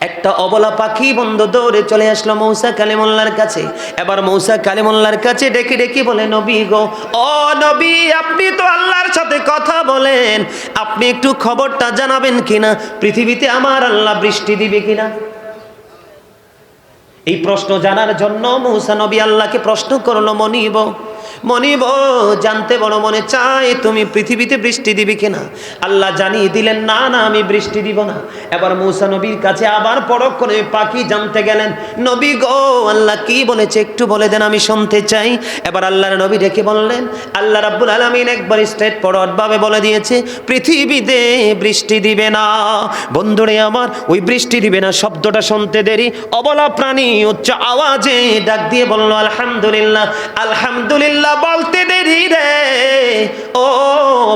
একটা অবলা পাখি বন্ধ দৌড়ে চলে আসলো মৌসা কালিমুল্লার কাছে। এবার মৌসা কালিমুল্লার কাছে ডেকে ডেকে বলে, নবী গো, ও নবী, আপনি তো আল্লাহর সাথে কথা বলেন। আপনি একটু খবরটা জানাবেন কিনা? পৃথিবীতে আমার আল্লাহ বৃষ্টি দিবে কিনা? এই প্রশ্ন জানার জন্য মৌসা নবী আল্লাহকে প্রশ্ন করল, মনিব মনিব, জানতে বড় মনে চায়, তুমি পৃথিবীতে বৃষ্টি দিবি কিনা? আল্লাহ জানিয়ে দিলেন, না না, আমি বৃষ্টি দিব না। এবার মৌসা নবীর কাছে আবার পরক করে পাখি জানতে গেলেন, নবী গো, আল্লাহ কি বলেছে একটু বলে দেন, আমি শুনতে চাই। এবার আল্লাহর নবী ডেকে বললেন, আল্লাহ রাব্বুল আলামিন একবার স্ট্রেট ফরওয়ার্ড ভাবে বলে দিয়েছে, পৃথিবীতে বৃষ্টি দিবে না। বন্ধুরে আমার, ওই বৃষ্টি দিবে না শব্দটা শুনতে দেরি। অবলা প্রাণী উচ্চ আওয়াজে ডাক দিয়ে বলল, আলহামদুলিল্লাহ আলহামদুলিল্লাহ বলতে দেরি রে। ও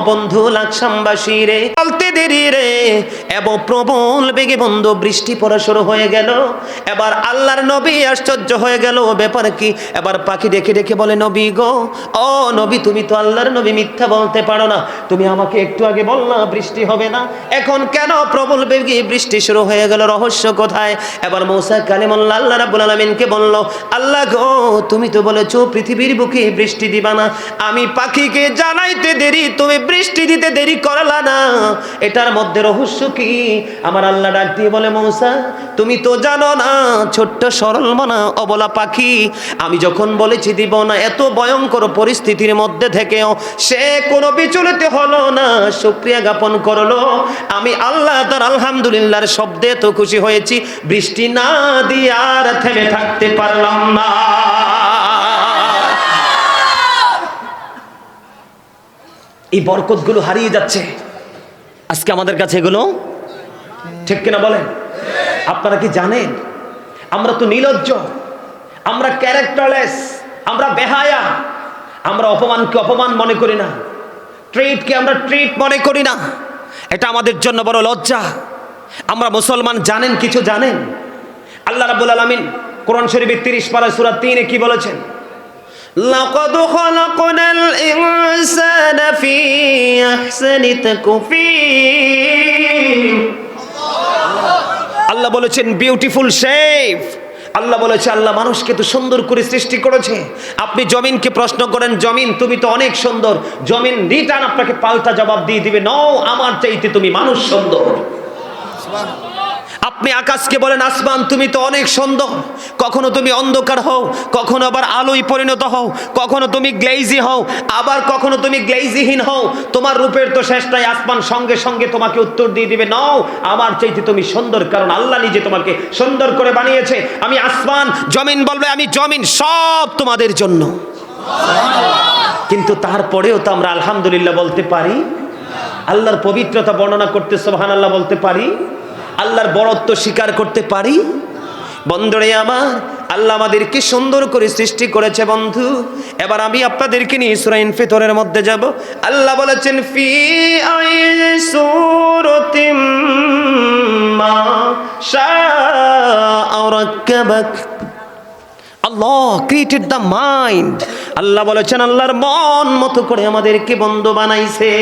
বন্ধু লাকসামবাসী রে, বলতে দেরি রে। এবং প্রবল বেগে বন্ধু, বৃষ্টি পড়া শুরু হয়ে গেল। এবার আল্লাহর নবী আশ্চর্য হয়ে গেল। ব্যাপার কি? এবার পাখি ডেকে ডেকে বলে, নবী গো, ও নবী, তুমি তো আল্লাহর নবী, মিথ্যা বলতে পারো না। তুমি আমাকে একটু আগে বললা বৃষ্টি হবে না। এখন কেন প্রবল বেগে বৃষ্টি শুরু হয়ে গেল? রহস্য কোথায়? এবার মৌসা কালিমুল্লাহ আল্লাহ রাব্বুল আলামিনকে বলল, আল্লাহ গো, তুমি তো বলেছ পৃথিবীর বুকে বৃষ্টি দিবা না। আমি পাখিকে জানাইতে দেরি, তুমি বৃষ্টি দিতে দেরি করলা না। এটার মধ্যে রহস্য কি? আমার আল্লাহ ডাক দিয়ে বলে, মৌসা, তুমি তো জানো না, ছোট্ট সরল মনা অবলা পাখি, আমি যখন বলেছি দিব না, এত ভয়ঙ্কর পরিস্থিতির মধ্যে থেকেও সে কোনো বিচলিত হলো না শুক্রিয়া জ্ঞাপন করল। আমি আল্লাহ তার আলহামদুলিল্লাহর শব্দে তো খুশি হয়েছি, বৃষ্টি না দিয়ে আর থেমে থাকতে পারলাম না। এই বরকতগুলো হারিয়ে যাচ্ছে আজকে আমাদের কাছে এগুলো ঠিক কিনা বলেন আপনারা কি জানেন আমরা তো নির্লজ্জ আমরা ক্যারেক্টারলেস আমরা বেহায়া আমরা অপমানকে অপমান মনে করি না ট্রিটকে আমরা ট্রিট মনে করি না এটা আমাদের জন্য বড় লজ্জা আমরা মুসলমান জানেন কিছু জানেন আল্লাহ রাব্বুল আলামিন কোরআন শরীফের 30 পারা সূরা 3 এ কি বলেছেন لقد خلقنا الإنسان في أحسن تكفير আল্লাহ বলেছেন বিউটিফুল শেপ আল্লাহ বলেছে আল্লাহ মানুষকে তো সুন্দর করে সৃষ্টি করেছে আপনি জমিনকে প্রশ্ন করেন জমিন তুমি তো অনেক সুন্দর জমিন রিটার্ন আপনাকে পাল্টা জবাব দিয়ে দিবে নও আমার চাইতে তুমি মানুষ সুন্দর আপনি আকাশকে বলেন, আসমান, তুমি তো অনেক সুন্দর। কখনো তুমি অন্ধকার হও, কখনো আবার আলোয় পরিণত হও, কখনো তুমি গ্লেইজি হও, আবার কখনো তুমি গ্লেইজিহীন হও। তোমার রূপের তো শেষ নাই, আসমান সঙ্গে সঙ্গে তোমাকে উত্তর দিয়ে দিবে। নও, আমার চাইতে তুমি সুন্দর, কারণ আল্লাহ নিজে তোমাকে সুন্দর করে বানিয়েছে। আমি আসমান, জমিন বলবে, আমি জমিন, সব তোমাদের জন্য। কিন্তু তারপরেও তো আমরা আলহামদুলিল্লাহ বলতে পারি, আল্লাহর পবিত্রতা বর্ণনা করতে সোহান আল্লাহ বলতে পারি আল্লাহর বড়ত্ব স্বীকার করতে পারি? বন্ধরে আমার, আল্লাহ আমাদেরকে সুন্দর করে সৃষ্টি করেছে বন্ধু। এবার আমি আপনাদেরকে নিয়ে সুরাইন ফিতরের মধ্যে যাব। আল্লাহ বলেছেন, ফি সুরতিম মা আল্লাহ ক্রিয়েটেড দ্য মাইন্ড আল্লাহ বলেছেন, আল্লাহর মন মতো করে আমাদেরকে বন্ধু বানাইছে।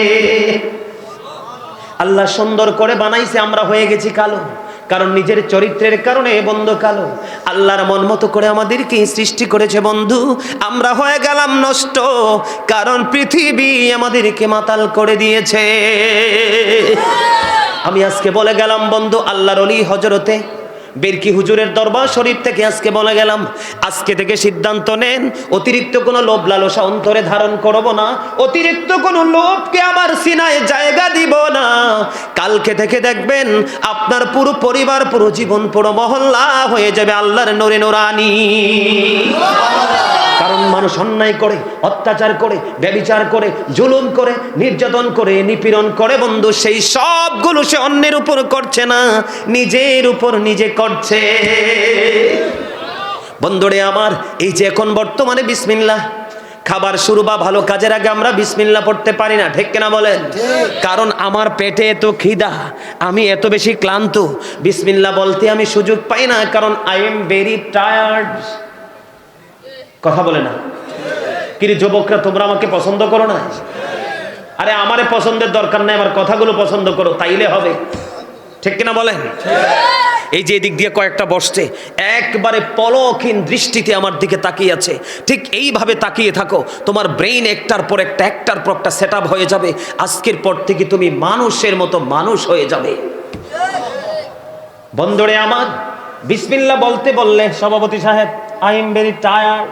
আল্লাহ সুন্দর করে বানাইছে, আমরা হয়ে গেছি কালো। কারণ নিজের চরিত্রের কারণে বন্ধ কালো। আল্লাহর মন মতো করে আমাদেরকে সৃষ্টি করেছে বন্ধু। আমরা হয়ে গেলাম নষ্ট, কারণ পৃথিবী আমাদেরকে মাতাল করে দিয়েছে। আমি আজকে বলে গেলাম বন্ধু, আল্লাহর অলি হজরতে বেরকি হুজুরের দরবার শরীফ থেকে আজকে বলে গেলাম, আজকে থেকে সিদ্ধান্ত নেন, অতিরিক্ত কোনো লোভ লালসা অন্তরে ধারণ করব না, অতিরিক্ত কোনো লোভকে আমার সিনায় জায়গা দিব না। কালকে থেকে দেখবেন আপনার পুরো পরিবার, পুরো জীবন, পুরো মহল্লা হয়ে যাবে আল্লাহর নরে নোরানি। কারণ মানুষ অন্যায় করে, অত্যাচার করে, ব্যবিচার করে, জুলুম করে, নির্যাতন করে, নিপীড়ন করে, বন্ধু, সেই সবগুলো সে অন্যের উপর করছে না, নিজের উপর নিজে করছে। বন্ধুরে আমার, এই যে এখন বর্তমানে বিসমিল্লাহ খাবার শুরু বা ভালো কাজের আগে আমরা বিসমিল্লা পড়তে পারি না, ঠিক কিনা বলেন? কারণ আমার পেটে এত খিদা, আমি এত বেশি ক্লান্ত। বিসমিল্লা বলতে আমি সুযোগ পাই না, কারণ আই এম ভেরি টায়ার্ড কথা বলে না। কিরে যুবকরা, তোমরা আমাকে পছন্দ করো না? আরে আমারে পছন্দের দরকার নাই, আমার কথাগুলো পছন্দ করো, তাইলে হবে। ঠিক কিনা বলেন? এই যে এদিক দিয়ে কয়েকটা বসছে, একবারে পলকহীন দৃষ্টিতে আমার দিকে তাকিয়ে আছে। ঠিক এইভাবে তাকিয়ে থাকো, তোমার ব্রেইন একটার পর একটা, একটার পর একটা সেট হয়ে যাবে। আজকের পর থেকে তুমি মানুষের মতো মানুষ হয়ে যাবে। বন্ধুরে আমার বিসমিল্লা বলতে বললে, সভাপতি সাহেব আই এম ভেরি টায়ার্ড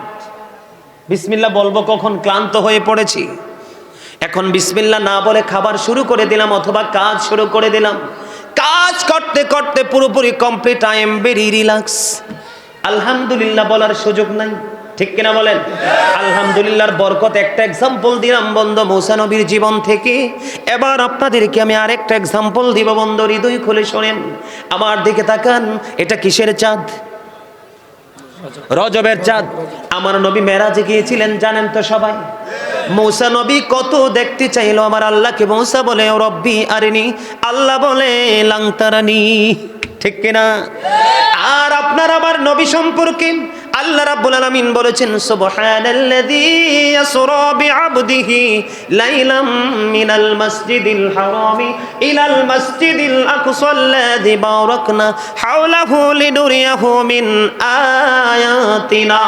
বিসমিল্লা বলব কখন? ক্লান্ত হয়ে পড়েছি। এখন বিসমিল্লা না বলে খাবার শুরু করে দিলাম অথবা কাজ শুরু করে দিলাম। কাজ করতে করতে পুরোপুরি complete I am very relax আলহামদুলিল্লাহ বলার সুযোগ নাই। ঠিক কিনা বলেন? আলহামদুলিল্লাহর বরকত, একটা এক্সাম্পল দিলাম বন্ধু নবীর জীবন থেকে। এবার আপনাদেরকে আমি আরেকটা এক্সাম্পল দিব বন্ধু, হৃদয় খুলে শোনেন। আমার দিকে তাকান, এটা কিসের চাঁদ? রজবের চাঁদ। আমার নবী মেরাজে গিয়েছিলেন, জানেন তো সবাই? মৌসা নবী কত দেখতে চাইল আমার আল্লাহকে। মৌসা বলে, ও রব্বি, আরেনি। আল্লাহ বলে, লাংতারানি। ঠিক কিনা? আর আপনার আমার নবী সম্পর্কে আল্লাহ রাব্বুল আলামিন বলেছেন, সুবহানাল্লাযী ইয়াসরা বিআবদিহি লাইলাম মিনাল মাসজিদিল হারামি ইলাল মাসজিদিল আকসাল্লাযী বারাকনা হাওলাহু লিনুরিয়াহু মিন আয়াতিনা।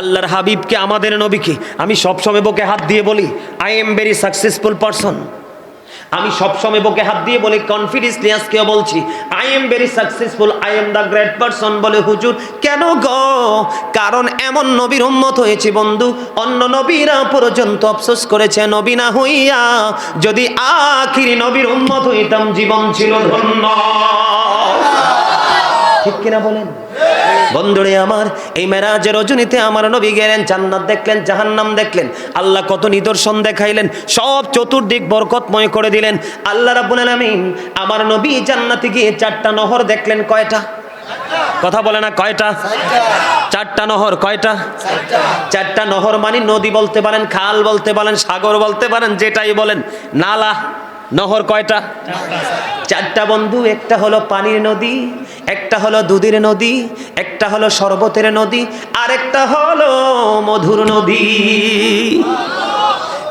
আল্লাহর হাবিবকে, আমাদের নবীকে আমি সবসময় বুকে হাত দিয়ে বলি I am very successful person আমি সবসময় বুকে হাত দিয়ে বলি কনফিডেন্সলি আজকেও বলছি I am very successful I am the great person বলে হুজুর। কেন গো? কারণ এমন নবীর উম্মত হয়েছে বন্ধু, অন্য নবীরা পর্যন্ত আফসোস করেছে, নবী না হইয়া যদি আখিরি নবীর উম্মত হইতাম, জীবন ছিল ধন্য। ঠিক কিনা বলেন? বন্ধুরে আমার, এই মেরাজের রজনীতে আমার নবী গেলেন, জান্নাত দেখলেন, জাহান্নাম দেখলেন। আল্লাহ কত নিদর্শন দেখাইলেন, সব চতুর্দিক বরকতময় করে দিলেন। আল্লাহ রাব্বুল আলামিন আমার নবী জান্নাতে গিয়ে চারটা নহর দেখলেন, কয়টা? কথা বলে না, কয়টা? চারটা নহর, কয়টা? চারটা নহর মানে নদী বলতে পারেন, খাল বলতে পারেন, সাগর বলতে পারেন, যেটাই বলেন, নালা। নহর কয়টা? চারটা বন্ধু, একটা হলো পানির নদী, একটা হলো দুধের নদী, একটা হলো শরবতের নদী, আর একটা হলো মধুর নদী।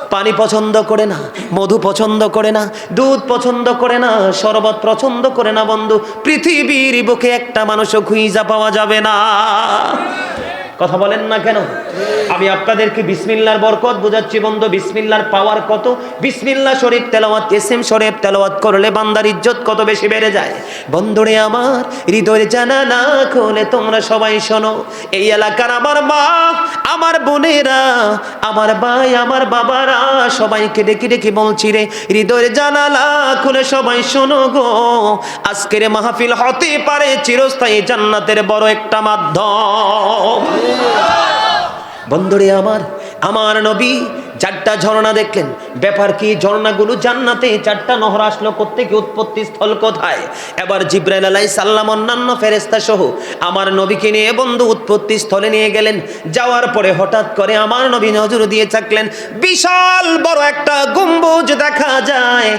পানি পছন্দ করে না, মধু পছন্দ করে না, দুধ পছন্দ করে না, শরবত পছন্দ করে না বন্ধু। পৃথিবীর বুকে একটা মানুষও খুঁজা পাওয়া যাবে না। কথা বলেন না কেন? আমি আপনাদেরকে বিসমিল্লার বরকত বোঝাচ্ছি বন্ধু, বিসমিল্লার পাওয়ার কত? বিসমিল্লা শরীফ তেলাওয়াত, এসএম শরীফ তেলাওয়াত করলে বান্দার ইজ্জত কত বেশি বেড়ে যায়? বন্ধুরে আমার, হৃদয়ের জানা না খোলে তোমরা সবাই শোনো, এই এলাকার আমার মা, আমার বোনেরা, আমার ভাই, আমার বাবারা, সবাইকে ডেকে ডেকে বলছি রে, হৃদয়ের জানালা খুলে সবাই শোনো গো। আজকের মাহফিল হতে পারে চিরস্থায়ী জান্নাতের বড় একটা মাধ্যম। বন্ধুরে আমার আমার নবী চারটা ঝর্ণা দেখলেন। ব্যাপার কি, ঝর্ণাগুলো জান্নাতে চারটা নহর আসলো কোত্থেকে, উৎপত্তি স্থল কোথায়? এবার জিব্রাইল আলাই সাল্লাম অন্যান্য ফেরেস্তা সহ আমার নবীকে নিয়ে বন্ধু উৎপত্তি স্থলে নিয়ে গেলেন। যাওয়ার পরে হঠাৎ করে আমার নবী নজর দিয়ে থাকলেন বিশাল বড় একটা গম্বুজ দেখা যায়।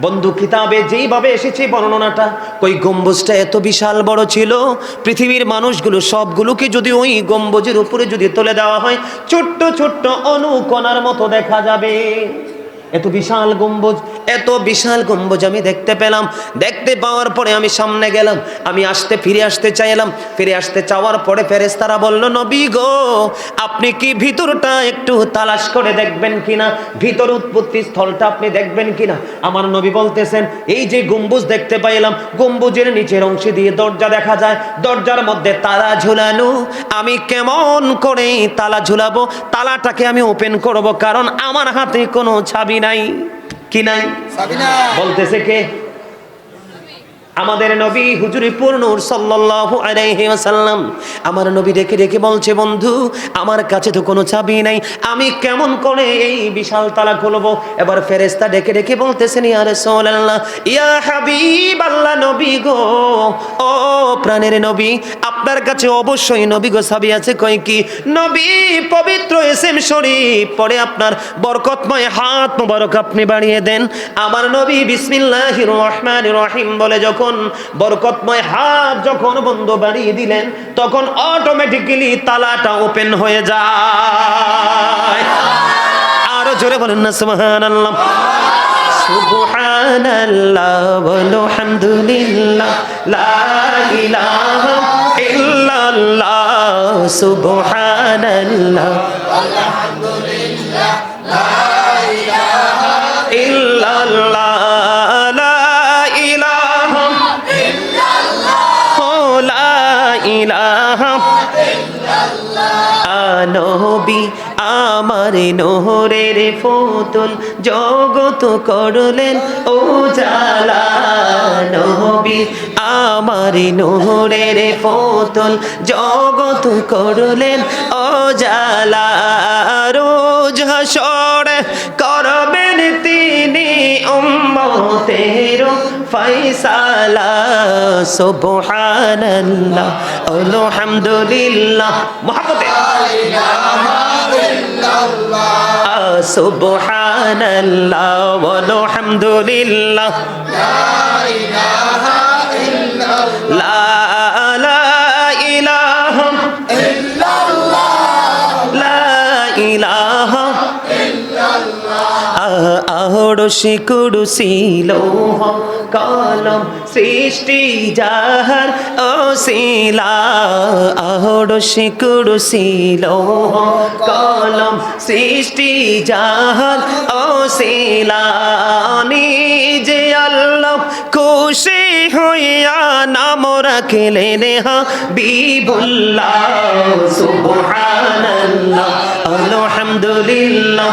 বন্ধু, কিতাবে যেইভাবে এসেছে বর্ণনাটা ওই গম্বুজটা এত বিশাল বড় ছিল, পৃথিবীর মানুষগুলো সবগুলোকে যদি ওই গম্বুজের উপরে যদি তুলে দেওয়া হয়, ছোট্ট ছোট্ট অনুকণার মতো দেখা যাবে। এত বিশাল গম্বুজ এত বিশাল গম্বুজ আমি দেখতে পেলাম। দেখতে পাওয়ার পরে আমি সামনে গেলাম। আমি আসতে ফিরে আসতে চাইলাম। ফিরে আসতে চাওয়ার পরে ফেরেস্তারা বলল, নবী গো, আপনি কি ভিতরটা একটু তালাশ করে দেখবেন কিনা? ভিতর উৎপত্তি স্থলটা আপনি দেখবেন কিনা? আমার নবী বলতেছেন, এই যে গম্বুজ দেখতে পাইলাম, গম্বুজের নিচের অংশে দিয়ে দরজা দেখা যায়। দরজার মধ্যে তালা ঝুলানো। আমি কেমন করে তালা ঝুলাবো? তালাটাকে আমি ওপেন করব, কারণ আমার হাতে কোনো ছাবি নাই। কি নাই? বলতেছে কে? আমাদের নবী হুজুরিপুর নূর সাল্লাল্লাহু আলাইহি আমার নবী ডেকে ডেকে বলছে, বন্ধু, আমার কাছে তো কোনো চাবি নাই, আমি কেমন করে এই বিশাল তালা খুলবো? এবার ফেরেশতা ডেকে ডেকে বলতেছেন, ইয়া নবী গো, ও প্রাণের নবী, আপনার কাছে অবশ্যই নবী গো চাবি আছে কই কি? নবী, পবিত্র এসএম শরীফ, পরে আপনার বরকতময় হাত মোবারক আপনি বাড়িয়ে দেন। আমার নবী বিসমিল্লাহির রহমানির রহিম বলে যখন বরকতময় হাত যখন বন্ধ বাড়িয়ে দিলেন, তখন অটোমেটিক্যালি তালাটা ওপেন হয়ে যায়। আরও জোরে বলেন না, সুবহানাল্লাহ। সুবহানাল্লাহ বলো, হামদুলিল্লাহ, লা ইলাহা ইল্লাল্লাহ, সুবহানাল্লাহ। ইল্লাল্লাহ আনবি আমার নহরের ফতুল জগত করলেন। ও জালা নবী, আমার নহরের ফতুল জগত করলেন। ও জালা, রোজ তিনি উম্মতের ফয়সালা সুবহানাল্লাহ আলহামদুলিল্লাহ মহব্বতে সুবহানাল্লাহ আলহামদুলিল্লাহ লা লা আহড়সি কুড়ুসি লৌহ কলম সৃষ্টি যাহার অশিলা। আহড়সি কুড়ুসি লৌহ কলম সৃষ্টি যাহার অশিলা। নিজে আল্লাহ খুশি হইয়া নাম রাখলেন হা বিবুল্লাহ, সুবহানাল্লাহ, আলহামদুলিল্লাহ।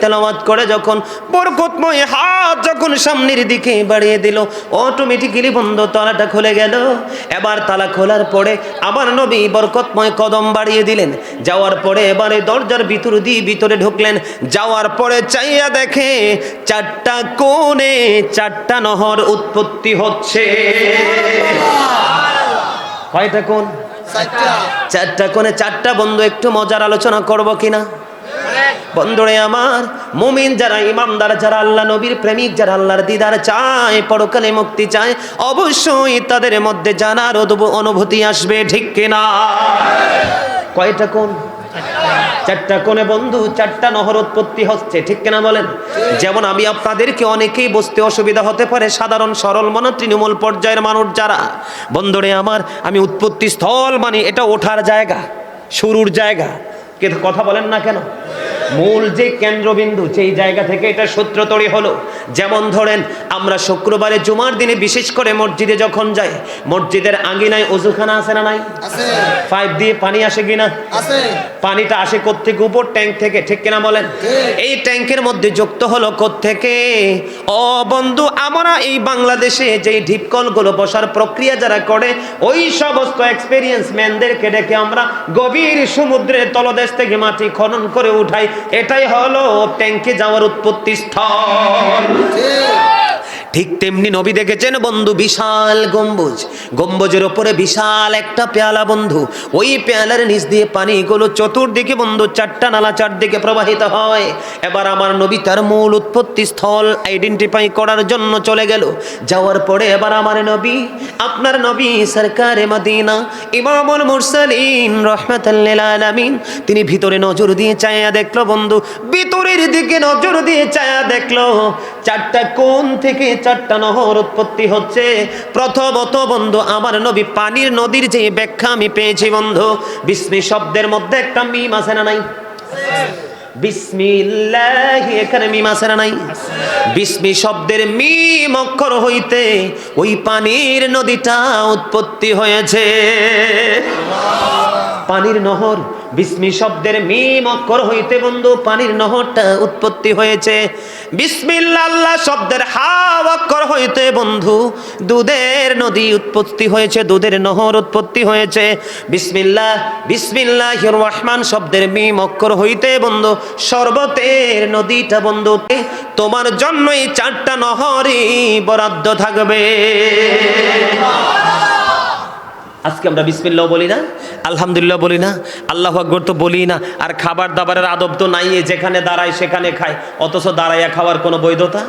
তেলাওয়াত করে যখন বরকতময় হাত যখন সামনের দিকে বাড়িয়ে দিল অটোমেটিক্যালি বন্ধ তালাটা খুলে গেল। এবার তালা খোলার পরে আবার নবী বরকতময় কদম বাড়িয়ে দিলেন। যাওয়ার পরে এবারে দরজার ভিতর দিয়ে ভিতরে ঢুকলেন। যাওয়ার পরে চাইয়া দেখে চারটা কোণে চারটা নহর উৎপত্তি হচ্ছে। কয়টা কোণ? চারটা কোণে চারটা বন্ধু একটু মজার আলোচনা করব কিনা? বন্ধুরে আমার, মুমিন যারা ইমামদার যারা আল্লাহ নবীর প্রেমিক, যারা আল্লাহর দিদার চায়, পরকালে মুক্তি চায়, অবশ্যই তাদের মধ্যে জানার অনুভ- অনুভূতি আসবে, ঠিক কিনা? কয়টা কোন চারটা কোণে বন্ধু, চারটা নহর উৎপত্তি হচ্ছে, ঠিক কিনা বলেন? যেমন আমি আপনাদেরকে অনেকেই বসতে অসুবিধা হতে পারে, সাধারণ, সরল মনে তৃণমূল পর্যায়ের মানুষ যারা। বন্ধুরে আমার, আমি উৎপত্তি স্থল মানে এটা ওঠার জায়গা, শুরুর জায়গা। কথা বলেন না কেন? মূল যে কেন্দ্রবিন্দু সেই জায়গা থেকে এটা সূত্র তৈরি হলো। যেমন ধরেন আমরা শুক্রবারে জুমার দিনে বিশেষ করে মসজিদে যখন যাই মসজিদের আঙ্গিনায় অজুখানা আছে না নাই? আছে। পাইপ দিয়ে পানি আসে কিনা? আছে। পানিটা আসে কোত্থেকে? উপর ট্যাঙ্ক থেকে ঠিক কিনা বলেন? এই ট্যাঙ্কের মধ্যে যুক্ত হলো কোত্থেকে? ও বন্ধু আমরা এই বাংলাদেশে যে ঢিপকলগুলো বসার প্রক্রিয়া যারা করে ওই সমস্ত এক্সপেরিয়েন্স ম্যানদেরকে ডেকে আমরা গভীর সমুদ্রের তলদেশ থেকে মাটি খনন করে উঠাই। এটাই হলো ট্যাঙ্কে যাওয়ার উৎপত্তি স্থল ঠিক তেমনি নবী দেখেছেন বন্ধু বিশাল গম্বুজ। গম্বুজের ওপরে বিশাল একটা পেয়ালা বন্ধু। ওই পেয়ালার নিচ দিয়ে পানিগুলো চতুর্দিকে বন্ধু চারটা নালা চারদিকে প্রবাহিত হয়। এবার আমার নবী তার মূল উৎপত্তি স্থল আইডেন্টিফাই করার জন্য চলে গেল। যাওয়ার পরে এবার আমার নবী, আপনার নবী সরকারে মদিনা, ইমামুল মুরসালিন রহমাতাল্লিল আলামিন, তিনি ভিতরে নজর দিয়ে চায়া দেখল বন্ধু, ভিতরের দিকে নজর দিয়ে চায়া দেখল। চারটা কোন থেকে চারটা নহর উৎপত্তি হচ্ছে। প্রথমত বন্ধু, আমার নবী পানির নদীর যে ব্যাখ্যা আমি পেয়েছি বন্ধু, বিস্মি শব্দের মধ্যে একটা মিম আছে না নাই? মিম না নাই? বিস্মি শব্দের হইতে ওই পানির নদীটা উৎপত্তি হয়েছে। পানির নহর বিস্মি শব্দের মিম অক্ষর হইতে বন্ধু, পানির নহরটা উৎপত্তি হয়েছে। বিসমিল্লা আল্লাহ শব্দের হাও অক্ষর হইতে বন্ধু, দুধের নদী উৎপত্তি হয়েছে, দুধের নহর উৎপত্তি হয়েছে। বিসমিল্লাহ বিসমিল্লাহ রহমান শব্দের মিম অক্ষর হইতে বন্ধু, শরবতের নদীটা বন্ধু, তোমার জন্যই চারটা নহরই বরাদ্দ থাকবে। আজকে আমরা বিসমিল্লাহ বলি না? আলহামদুলিল্লাহ বলি না। আল্লাহ আকবর তো বলি না। আর খাবার দাবারের আদব তো নাই যেখানে দাঁড়ায় সেখানে খায়। অথচ দাঁড়াইয়া খাওয়ার কোনো বৈধতা?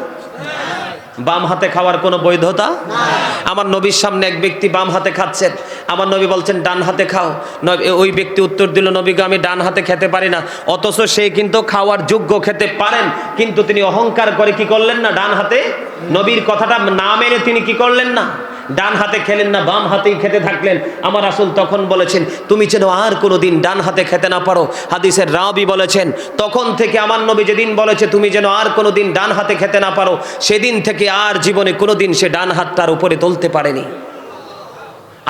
বাম হাতে খাওয়ার কোনো বৈধতা? আমার নবীর সামনে এক ব্যক্তি বাম হাতে খাচ্ছেন আমার নবী বলছেন, ডান হাতে খাও। ওই ব্যক্তি উত্তর দিল নবীকে আমি ডান হাতে খেতে পারি না। অথচ সে কিন্তু খাওয়ার যোগ্য খেতে পারেন, কিন্তু তিনি অহংকার করে কি করলেন না? ডান হাতে? নবীর কথাটা না মেনে তিনি কি করলেন না? ডান হাতে খেলেন না, বাম হাতেই খেতে থাকলেন। আমার আসল তখন বলেছেন, তুমি যেন আর কোনো দিন ডান হাতে খেতে না পারো। হাদিসের রাবি বলেছেন, তখন থেকে আমার নবী যেদিন বলেছে, তুমি যেন আর কোনো দিন ডান হাতে খেতে না পারো, সেদিন থেকে আর জীবনে কোনোদিন সে ডান হাত তার উপরে তুলতে পারেনি।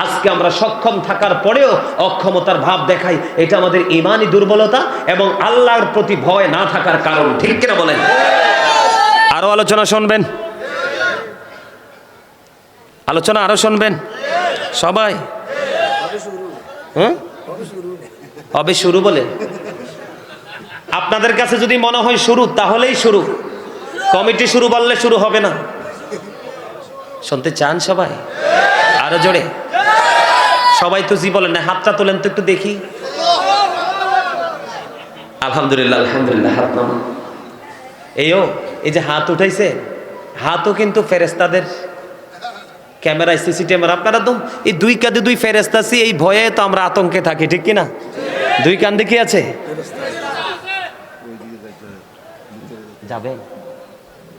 আজকে আমরা সক্ষম থাকার পরেও অক্ষমতার ভাব দেখাই। এটা আমাদের ইমানই দুর্বলতা এবং আল্লাহর প্রতি ভয় না থাকার কারণ। ঠিক কিনা বলেন? আরও আলোচনা শুনবেন? আলোচনা আরও শুনবেন? সবাই? হুম হবে শুরু বলে। আপনাদের কাছে যদি মনে হয় শুরু, তাহলেই শুরু। কমিটি শুরু বললে শুরু হবে না। শুনতে চান সবাই? আরও জোরে। সবাই তো জি বলেন না, হাতটা তোলেন তো একটু দেখি। আলহামদুলিল্লাহ আলহামদুলিল্লাহ, হাত এইও এই যে হাত উঠাইছে, হাতও কিন্তু ফেরেস্তাদের ক্যামেরায় সিসি ক্যামেরা, আপনারা তো এই দুই কাঁধে দুই ফেরেস্তা আছি, এই ভয়ে তো আমরা আতঙ্কে থাকি, ঠিক কি না দুই কান্দে কি আছে? যাবেন?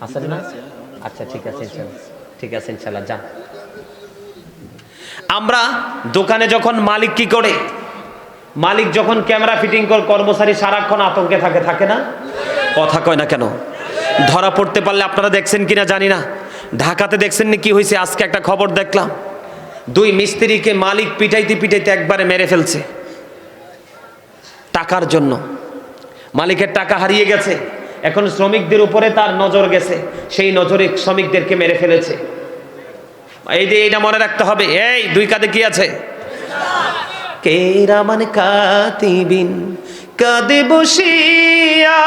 আসেন না? আচ্ছা ঠিক আছে ঠিক আছে, ইনশাল্লাহ, যান। আমরা দোকানে যখন মালিক কি করে? মালিক যখন ক্যামেরা ফিটিং কর কর্মচারী সারাক্ষণ আতঙ্কে থাকে থাকে না? কথা কয় না কেন? ধরা পড়তে পারলে আপনারা দেখছেন কিনা জানি না। ঢাকাতে দেখছেন কি হয়েছে আজকে একটা খবর দেখলাম। দুই মিস্ত্রিকে মালিক পিটাইতে পিটাইতে একবারে মেরে ফেলছে। টাকার জন্য। মালিকের টাকা হারিয়ে গেছে। এখন শ্রমিকদের উপরে তার নজর গেছে। সেই নজরে শ্রমিকদেরকে মেরে ফেলেছে। এই যে এইটা মনে রাখতে হবে। এই, দুই কাঁধে কি আছে? কেরামান কাতিবিন কাঁদে বসিয়া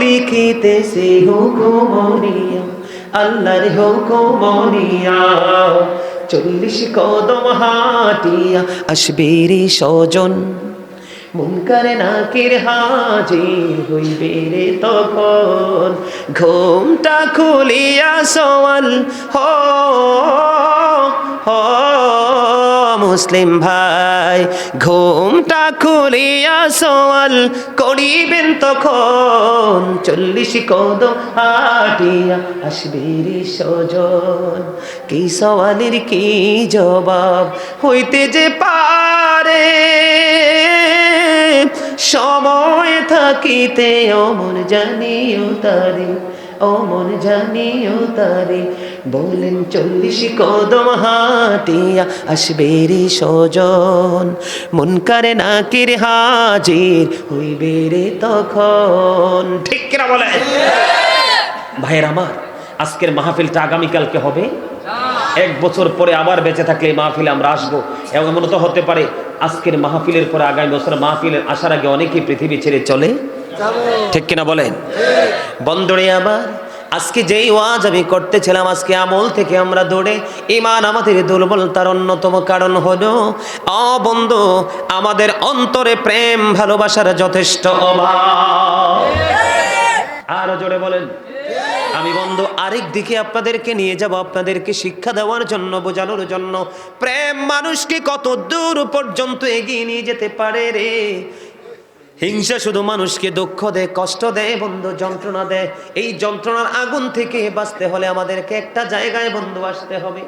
লিখিতেছে হুকুমনিয়া আল্লাহর হুকুমনিয়া। চল্লিশ কদম হাটিয়া আসবে রে সজন মুনকারে নাকির হাজির হইবে রে তখন। ঘুমটা খুলিয়া সওয়াল, হো মুসলিম ভাই। ঘুমটা খুলিয়া সওয়াল করিবেন তখন, চল্লিশ কদম হাটিয়া আসবে রে সজন কি সওয়ালের কি জবাব? হইতে যে পারে থাকিতে অমন জানিও তারি অমন জানিও তারি। বলেন চল্লিশ কদম হাটিয়া আসবে রে সজন মন করে নাকির হাজির হইবে রে তখন। ঠিক কিনা বলে ভাইয়ের আমার আজকের মাহফিলটা আগামীকালকে হবে? এক বছর পরে আবার বেঁচে থাকলে এই মাহফিলে আমরা আসব। এবং এমন তো হতে পারে, আজকের মাহফিলের পরে আগামী বছর মাহফিলের আসার আগে অনেকেই পৃথিবী ছেড়ে চলে। ঠিক কিনা বলেন? বন্দরে আবার আজকে যেই ওয়াজ আমি করতেছিলাম, আজকে আমল থেকে আমরা দৌড়ে ইমান আমাদের দুর্বলতার অন্যতম কারণ হলো, অ বন্ধু, আমাদের অন্তরে প্রেম ভালোবাসার যথেষ্ট অভাব। আরও জোরে বলেন। আরেক দিকে আপনাদেরকে নিয়ে যাব, আপনাদেরকে শিক্ষা দেওয়ার জন্য, বোঝানোর জন্য। প্রেম মানুষকে কত দূর পর্যন্ত এগিয়ে নিয়ে যেতে পারে রে? হিংসা শুধু মানুষকে দুঃখ দেয়, কষ্ট দেয়, বন্ধু, যন্ত্রণা দেয়। এই যন্ত্রণার আগুন থেকে বাঁচতে হলে আমাদেরকে একটা জায়গায়, বন্ধু, আসতে হবে।